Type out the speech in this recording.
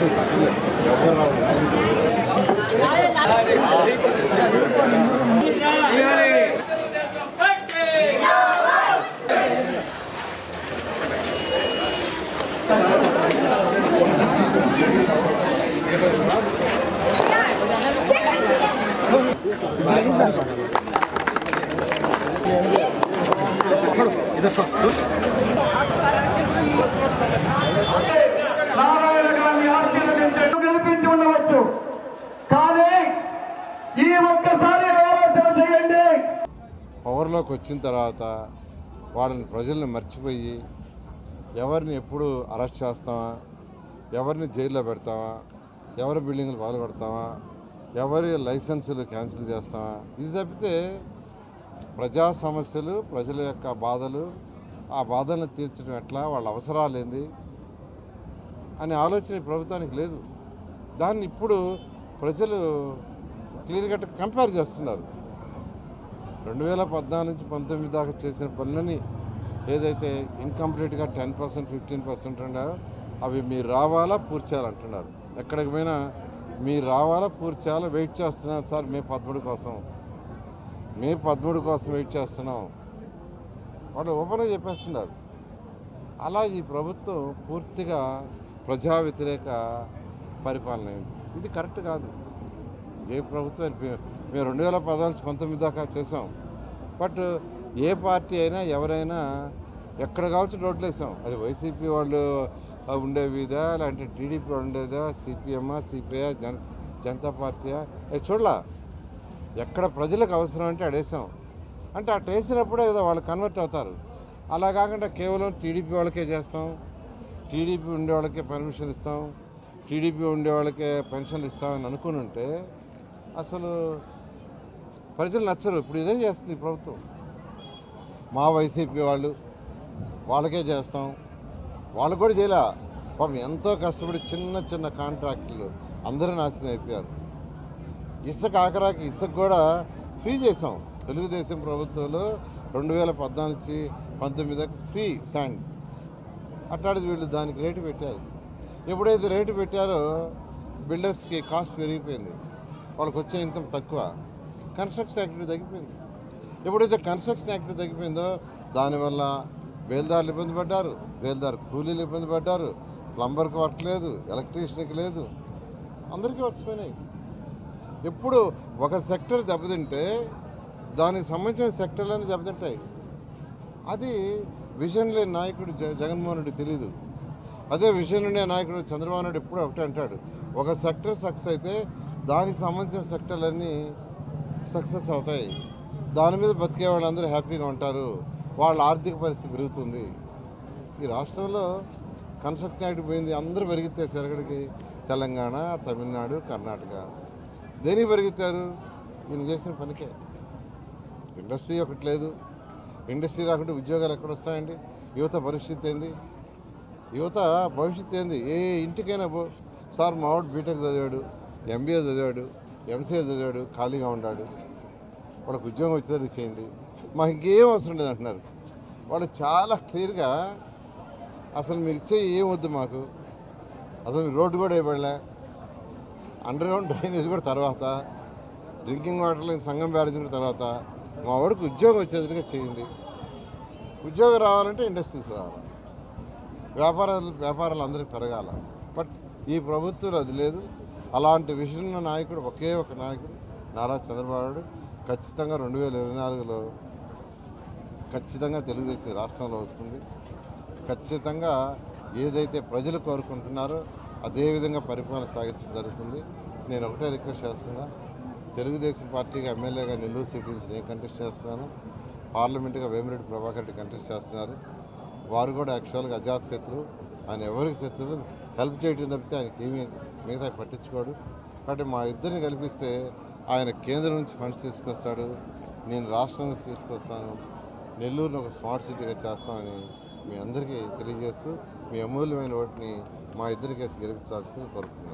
이거 봐. పవర్లోకి వచ్చిన తర్వాత వాళ్ళని ప్రజల్ని మర్చిపోయి ఎవరిని ఎప్పుడు అరెస్ట్ చేస్తామా? ఎవరిని జైల్లో పెడతామా? ఎవరి బిల్డింగ్లు పాల్పడతామా ఎవరి లైసెన్సులు క్యాన్సిల్ చేస్తామా? ఇది తప్పితే ప్రజా సమస్యలు ప్రజల యొక్క బాధలు ఆ బాధలను తీర్చడం ఎట్లా? వాళ్ళ అవసరాలు ఏంది? అనే ఆలోచన ప్రభుత్వానికి లేదు. దాన్ని ఇప్పుడు ప్రజలు క్లియర్ కట్ కంపేర్ చేస్తున్నారు. రెండు వేల పద్నాలుగు నుంచి పంతొమ్మిది దాకా చేసిన పనులని ఏదైతే ఇన్కంప్లీట్గా టెన్ పర్సెంట్ ఫిఫ్టీన్ పర్సెంట్ ఉన్నాయో అవి మీరు రావాలా పూర్చేయాలంటున్నారు ఎక్కడికి పోయినా మీరు రావాలా పూర్తి వెయిట్ చేస్తున్నాం సార్ మే పదమూడు కోసం. మే పదమూడు కోసం వెయిట్ చేస్తున్నాం. వాళ్ళు ఓపెన్గా చెప్పేస్తున్నారు. అలా ఈ ప్రభుత్వం పూర్తిగా ప్రజా వ్యతిరేక పరిపాలన ఇది కరెక్ట్ కాదు. ఏ ప్రభుత్వం మేము రెండు వేల పద్నాలుగు పంతొమ్మిది దాకా చేసాం బట్ ఏ పార్టీ అయినా ఎవరైనా ఎక్కడ కావచ్చు రోడ్లు వేసాం. అది వైసీపీ వాళ్ళు ఉండే లేదంటే టీడీపీ వాళ్ళు ఉండేదా సిపిఎమ్మా సిపిఐ జన జనతా పార్టీయా? అది చూడలా. ఎక్కడ ప్రజలకు అవసరం అంటే అడేసాం అంటే అటు వేసినప్పుడే ఏదో వాళ్ళు కన్వర్ట్ అవుతారు. అలా కాకుండా కేవలం టీడీపీ వాళ్ళకే చేస్తాం. టీడీపీ ఉండే వాళ్ళకే పర్మిషన్ ఇస్తాం. టీడీపీ ఉండే వాళ్ళకే పెన్షన్లు ఇస్తామని అనుకుని ఉంటే అసలు ప్రజలు నచ్చరు. ఇప్పుడు ఇదే చేస్తుంది ప్రభుత్వం. మా వైసీపీ వాళ్ళు వాళ్ళకే చేస్తాం. వాళ్ళు కూడా చేయలే. పాపం ఎంతో కష్టపడి చిన్న చిన్న కాంట్రాక్టులు అందరూ నాశనం అయిపోయారు. ఇసుక ఆఖరాకి ఇసుక కూడా ఫ్రీ చేసాం తెలుగుదేశం ప్రభుత్వంలో రెండు వేల పద్నాలుగు పంతొమ్మిది ఫ్రీ శాండ్. అట్లాంటిది వీళ్ళు దానికి రేటు పెట్టారు. ఎప్పుడైతే రేటు పెట్టారో బిల్డర్స్కి కాస్ట్ పెరిగిపోయింది. వాళ్ళకి వచ్చే ఇన్కమ్ తక్కువ. కన్స్ట్రక్షన్ యాక్టివిటీ తగ్గిపోయింది. ఎప్పుడైతే కన్స్ట్రక్షన్ యాక్టివిటీ తగ్గిపోయిందో దానివల్ల బేల్దారులు ఇబ్బంది పడ్డారు. బేల్దారు కూలీలు ఇబ్బంది పడ్డారు. ప్లంబర్కి వర్క్ లేదు ఎలక్ట్రీషియన్కి లేదు. అందరికీ వర్క్స్ పోయినాయి. ఎప్పుడు ఒక సెక్టర్ దెబ్బతింటే దానికి సంబంధించిన సెక్టర్లన్నీ దెబ్బతింటాయి. అది విజన్ లేని నాయకుడు జగన్మోహన్ రెడ్డి తెలియదు అదే విజన్ ఉండే నాయకుడు చంద్రబాబు నాయుడు ఎప్పుడు ఒకటే అంటాడు. ఒక సెక్టర్ సక్సెస్ అయితే దానికి సంబంధించిన సెక్టర్లన్నీ సక్సెస్ అవుతాయి. దాని మీద బతికే వాళ్ళందరూ హ్యాపీగా ఉంటారు. వాళ్ళ ఆర్థిక పరిస్థితి పెరుగుతుంది. ఈ రాష్ట్రంలో కన్స్ట్రక్షన్ యాక్ట్ పోయింది. అందరూ పెరిగితేసారు అక్కడికి తెలంగాణ తమిళనాడు కర్ణాటక. దేనికి పెరుగుతారు? ఈయన చేసిన పనికే. ఇండస్ట్రీ ఒకటి లేదు. ఇండస్ట్రీ రాకుండా ఉద్యోగాలు ఎక్కడ వస్తాయండి? యువత పరిస్థితి ఏంది? యువత భవిష్యత్తు ఏంది? ఏ ఇంటికైనా పో. సార్ మావాడు బీటెక్ చదివాడు. ఎంబీఏ చదివాడు ఎంసీఏ చదివాడు ఖాళీగా ఉన్నాడు. వాళ్ళకు ఉద్యోగం వచ్చేది చేయండి. మాకు ఇంకేం అవసరం లేదు అంటున్నారు. వాళ్ళు చాలా క్లియర్గా అసలు మీరు ఇచ్చే ఏం వద్దు మాకు. అసలు మీరు రోడ్డు కూడా ఇవ్వలే అండర్ గ్రౌండ్ డ్రైనేజ్ కూడా తర్వాత. డ్రింకింగ్ వాటర్ లేని సంఘం బ్యారేజ్ కూడా తర్వాత. మా వాడికి ఉద్యోగం వచ్చేదిగా చేయండి. ఉద్యోగం రావాలంటే ఇండస్ట్రీస్ రావాలి. వ్యాపారాలు వ్యాపారాలు అందరికీ పెరగాల. బట్ ఈ ప్రభుత్వం అది లేదు. అలాంటి విషయంలో నాయకుడు ఒకే ఒక నాయకుడు నారా చంద్రబాబు నాయుడు. ఖచ్చితంగా రెండు వేల ఇరవై నాలుగులో ఖచ్చితంగా తెలుగుదేశం రాష్ట్రంలో వస్తుంది. ఖచ్చితంగా ఏదైతే ప్రజలు కోరుకుంటున్నారో అదేవిధంగా పరిపాలన సాగించడం జరుగుతుంది. నేను ఒకటే రిక్వెస్ట్ చేస్తున్నా. తెలుగుదేశం పార్టీగా ఎమ్మెల్యేగా నెల్లూరు సిటీ నుంచి నేను కంటెస్ట్ చేస్తున్నాను. పార్లమెంటుగా వేమిరెడ్డి ప్రభాకర్ రెడ్డి కంటెస్ట్ చేస్తున్నారు. వారు కూడా యాక్చువల్గా అజాత్ శత్రువు. ఆయన ఎవరికి శత్రువు కలిపి చేయడం తప్పితే ఆయనకి ఏమీ మిగతా పట్టించుకోడు. కాబట్టి మా ఇద్దరిని కల్పిస్తే ఆయన కేంద్రం నుంచి ఫండ్స్ తీసుకొస్తాడు నేను రాష్ట్రం నుంచి తీసుకొస్తాను నెల్లూరును ఒక స్మార్ట్ సిటీగా చేస్తామని మీ అందరికీ తెలియజేస్తూ మీ అమూల్యమైన ఓటుని మా ఇద్దరికేసి గెలిపించాల్సింది కోరుతున్నాను